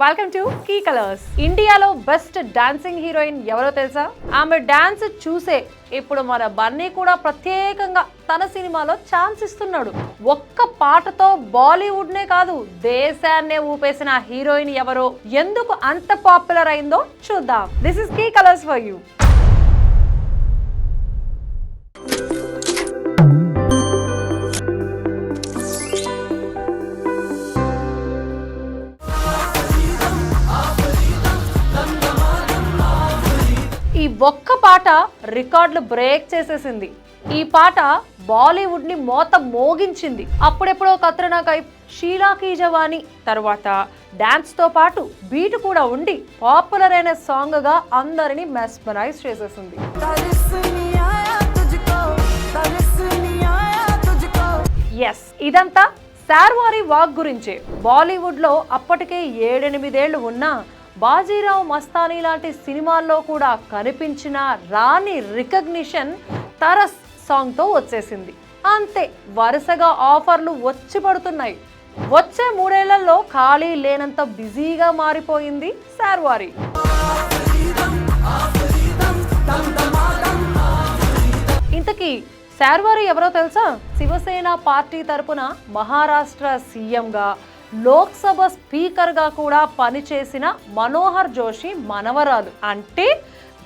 Welcome to key colours ఇండియాలో best dancing heroine ఎవరో తెలుసా? ఆమె డాన్స్ చూసే ఇప్పుడు మన బన్నీ కూడా ప్రత్యేకంగా తన సినిమాలో ఛాన్స్ ఇస్తున్నాడు. ఒక్క పాటతో బాలీవుడ్ నే కాదు దేశాన్నే ఊపేసిన హీరోయిన్ ఎవరో ఎందుకు అంత పాపులర్ అయిందో చూద్దాం. This is key colours for you ఒక్క పాట రికార్డులు బ్రేక్ చేసేసింది. ఈ పాట బాలీవుడ్ని మోత మోగించింది. అప్పుడెప్పుడో కత్రినా కైఫ్ షీలాకి జవాని తర్వాత తో పాటు బీట్ కూడా ఉండి పాపులర్ అయిన సాంగ్గా అందరినీ మెస్మరైజ్ చేసేసింది. ఎస్ ఇదంతా శార్వారి వాక్ గురించే. బాలీవుడ్లో అప్పటికే ఏడెనిమిదేళ్ళు ఉన్నా బాజీరావు మస్తానీ లాంటి సినిమాల్లో కూడా కనిపించిన రాని రికగ్నిషన్ తరస్ సాంగ్తో వచ్చేసింది. అంతే వరుసగా ఆఫర్లు వచ్చి పడుతున్నాయి. వచ్చే మూడేళ్ళలో ఖాళీ లేనంత బిజీగా మారిపోయింది శార్వారి. ఇంతకీ శార్వారి ఎవరో తెలుసా? శివసేన పార్టీ తరపున మహారాష్ట్ర సీఎంగా లోక్సభ స్పీకర్గా కూడా పనిచేసిన మనోహర్ జోషి మనవరాలు. అంటే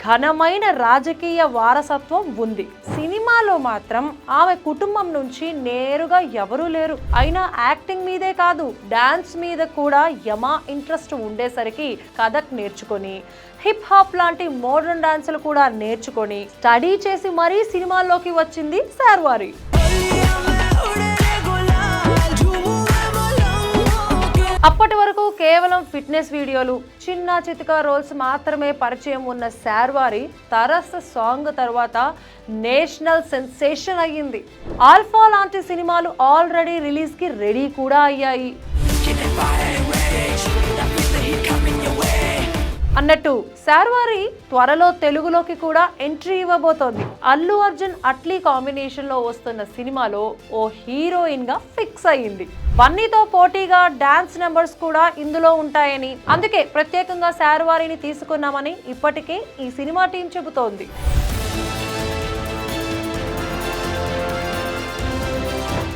ఘనమైన రాజకీయ వారసత్వం ఉంది. సినిమాలో మాత్రం ఆమె కుటుంబం నుంచి నేరుగా ఎవరూ లేరు. అయినా యాక్టింగ్ మీదే కాదు డాన్స్ మీద కూడా యమా ఇంట్రెస్ట్ ఉండేసరికి కథక్ నేర్చుకొని హిప్ హాప్ లాంటి మోడర్న్ డాన్సులు కూడా నేర్చుకొని స్టడీ చేసి మరీ సినిమాల్లోకి వచ్చింది శార్వారి. అప్పటి వరకు కేవలం ఫిట్నెస్ వీడియోలు చిన్న చితిక రోల్స్ మాత్రమే పరిచయం ఉన్న శార్వారి తరస్ సాంగ్ తర్వాత నేషనల్ సెన్సేషన్ అయ్యింది. ఆల్ఫా లాంటి సినిమాలు ఆల్రెడీ రిలీజ్కి రెడీ కూడా అయ్యాయి. అన్నట్టు శార్వారి త్వరలో తెలుగులోకి కూడా ఎంట్రీ ఇవ్వబోతోంది. అల్లు అర్జున్ అట్లీ కాంబినేషన్లో వస్తున్న సినిమాలో ఓ హీరోయిన్గా ఫిక్స్ అయ్యింది. బన్నీతో పోటీగా డాన్స్ నెంబర్స్ కూడా ఇందులో ఉంటాయని. అందుకే ప్రత్యేకంగా శార్వారిని తీసుకున్నామని ఇప్పటికే ఈ సినిమా టీం చెబుతోంది.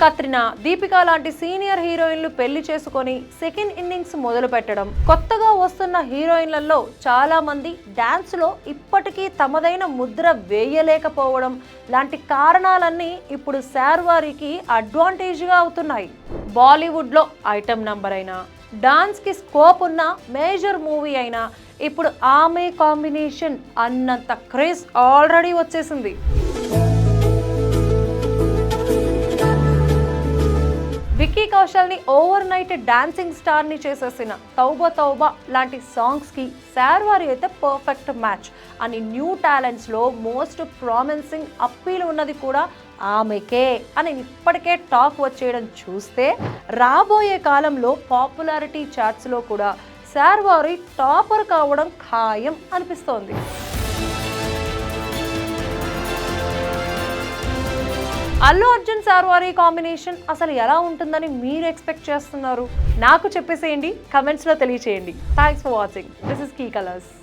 కత్రినా దీపికా లాంటి సీనియర్ హీరోయిన్లు పెళ్ళి చేసుకొని సెకండ్ ఇన్నింగ్స్ మొదలు పెట్టడం కొత్తగా వస్తున్న హీరోయిన్లలో చాలా మంది డాన్స్లో ఇప్పటికీ తమదైన ముద్ర వేయలేకపోవడం లాంటి కారణాలన్నీ ఇప్పుడు శార్వారికి అడ్వాంటేజ్గా అవుతున్నాయి. బాలీవుడ్లో ఐటమ్ నంబర్ అయినా డాన్స్కి స్కోప్ ఉన్న మేజర్ మూవీ అయినా ఇప్పుడు ఆమె కాంబినేషన్ అన్నంత క్రేజ్ ఆల్రెడీ వచ్చేసింది. విక్కీ కౌశల్ని ఓవర్ నైట్ డాన్సింగ్ స్టార్ని చేసేసిన తౌబా తౌబా లాంటి సాంగ్స్కి శార్వారి అయితే పర్ఫెక్ట్ మ్యాచ్. అని న్యూ టాలెంట్స్లో మోస్ట్ ప్రామిసింగ్ అప్పీల్ ఉన్నది కూడా ఆమెకే. అని ఇప్పటికే టాక్ వచ్చేయడం చూస్తే రాబోయే కాలంలో పాపులారిటీ చార్ట్స్లో కూడా శార్వారి టాపర్ కావడం ఖాయం అనిపిస్తోంది. అల్లు అర్జున్ సార్వారీ కాంబినేషన్ అసలు ఎలా ఉంటుందని మీరు ఎక్స్పెక్ట్ చేస్తున్నారు? నాకు చెప్పేసేయండి కమెంట్స్లో తెలియచేయండి. Thanks for watching this is key colours